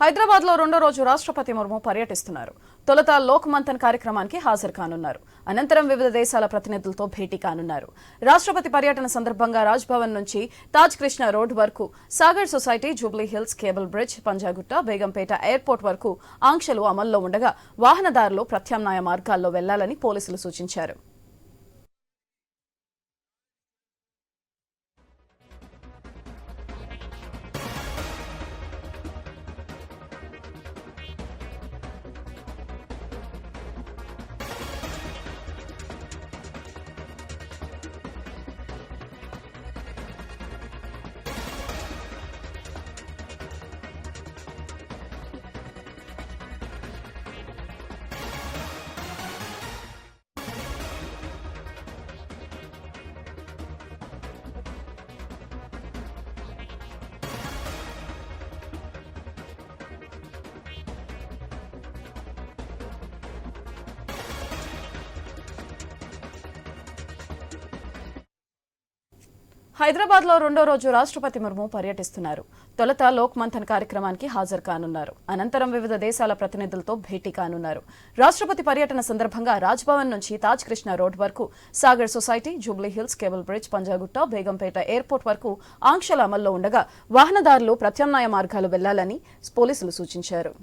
హైదరాబాద్లో రెండో రోజు రాష్ట్రపతి ముర్ము పర్యటిస్తున్నారు. తొలుత లోక్ మంథన్ కార్యక్రమానికి హాజరు కానున్నారు. అనంతరం వివిధ దేశాల ప్రతినిధులతో భేటీ కానున్నారు. రాష్ట్రపతి పర్యటన సందర్భంగా రాజ్భవన్ నుంచి తాజ్ కృష్ణ రోడ్ వరకు Sagar society Jubilee Hills cable bridge Panjagutta Begumpet airport వరకు ఆంక్షలు అమల్లో ఉండగా వాహనదారులు ప్రత్యామ్నాయ మార్గాల్లో వెళ్ళాలని పోలీసులు సూచించారు. హైదరాబాద్లో రెండో రోజు రాష్ట్రపతి ముర్ము పర్యటిస్తున్నారు. తొలుత లోక్ మంథన్ కార్యక్రమానికి హాజరు కానున్నారు. అనంతరం వివిధ దేశాల ప్రతినిధులతో భేటీ కానున్నారు. రాష్ట్రపతి పర్యటన సందర్భంగా రాజ్భవన్ నుంచి తాజ్ కృష్ణ రోడ్ వరకు Sagar society Jubilee Hills cable bridge Panjagutta Begumpet airport వరకు ఆంక్షల అమల్లో ఉండగా వాహనదారులు ప్రత్యామ్నాయ మార్గాలు వెళ్ళాలని పోలీసులు సూచించారు.